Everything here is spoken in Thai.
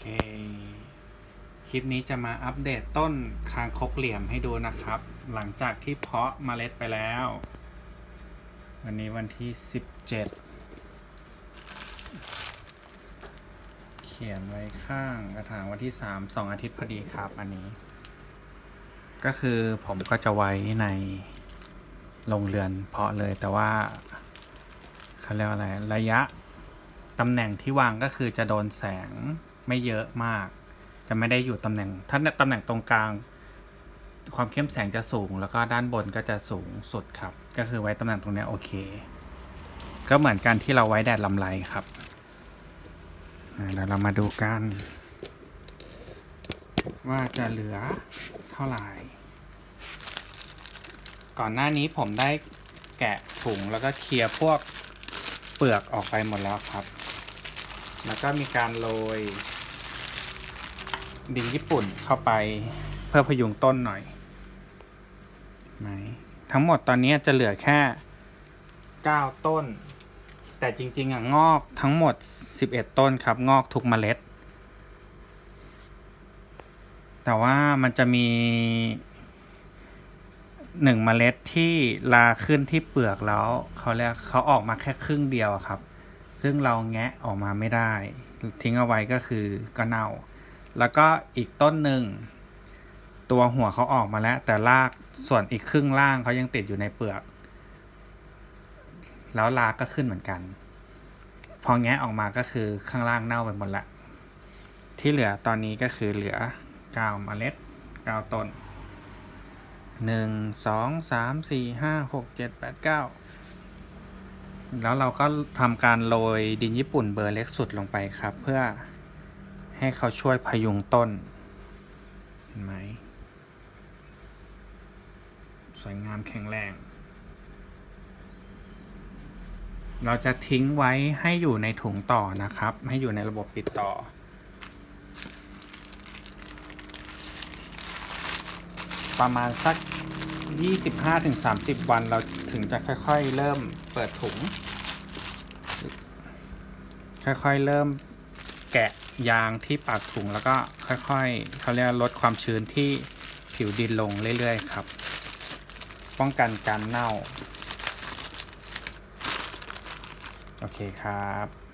เค คลิปนี้จะมาอัปเดตต้นคางคกเหลี่ยมให้ดูนะครับ หลังจากที่เพาะเมล็ดไปแล้ว วันนี้วันที่ 17 เขียนไว้ข้างกระถางวันที่ 3 2 อาทิตย์พอดีครับอันนี้ ก็คือผมก็จะไว้ในโรงเรือนเพาะเลยแต่ว่าเขาเรียกว่าอะไรระยะตำแหน่งที่วางก็คือจะโดนแสง ไม่เยอะมาก จะไม่ได้อยู่ตำแหน่ง ถ้าตำแหน่งตรงกลาง ความเข้มแสงจะสูง แล้วก็ด้านบนก็จะสูงสุดครับ ก็คือไว้ตำแหน่งตรงนี้โอเค ก็เหมือนกันที่เราไว้แดดลำไรครับเดี๋ยวเรามาดูกัน ว่าจะเหลือเท่าไหร่ ก่อนหน้านี้ผมได้แกะถุงแล้วก็เคลียร์พวกเปลือกออกไปหมดแล้วครับ แล้วก็มีการโรย ดินญี่ปุ่นเข้าไปเพื่อพยุงต้นหน่อยไหนทั้งหมดตอนนี้จะเหลือแค่ 9 ต้น แต่จริงๆอะงอกทั้งหมด 11 ต้นครับ งอกทุกเมล็ด แต่ว่ามันจะมีหนึ่งเมล็ดที่ลาขึ้นที่เปลือกแล้วเขาเรียกเขาออกมาแค่ครึ่งเดียวครับ ซึ่งเราแงะออกมาไม่ได้ ทิ้งเอาไว้ก็คือก็เน่า แล้วก็อีกต้นหนึ่ง ตัวหัวเขาออกมาแล้ว แต่รากส่วนอีกครึ่งล่างเขายังติดอยู่ในเปลือก แล้วรากก็ขึ้นเหมือนกัน พอแงะออกมาก็คือข้างล่างเน่าไปหมดละที่เหลือตอนนี้ก็คือเหลือเก้าเมล็ดเก้าต้นหนึ่งสองสามสี่ห้าหกเจ็ดแปดเก้า แล้วเราก็ทำการโรยดินญี่ปุ่นเบอร์เล็กสุดลงไปครับ เพื่อให้เขาช่วยพยุงต้นเห็นไหมสวยงามแข็งแรง เราจะทิ้งไว้ให้อยู่ในถุงต่อนะครับ ให้อยู่ในระบบปิดต่อ ประมาณสัก 25-30 วันเรา ถึงจะค่อยๆเริ่มเปิดถุง ค่อยๆเริ่มแกะยางที่ปากถุงแล้วก็ค่อยๆเขาเรียกลดความชื้นที่ผิวดินลงเรื่อยๆครับ ป้องกันการเน่า โอเคครับ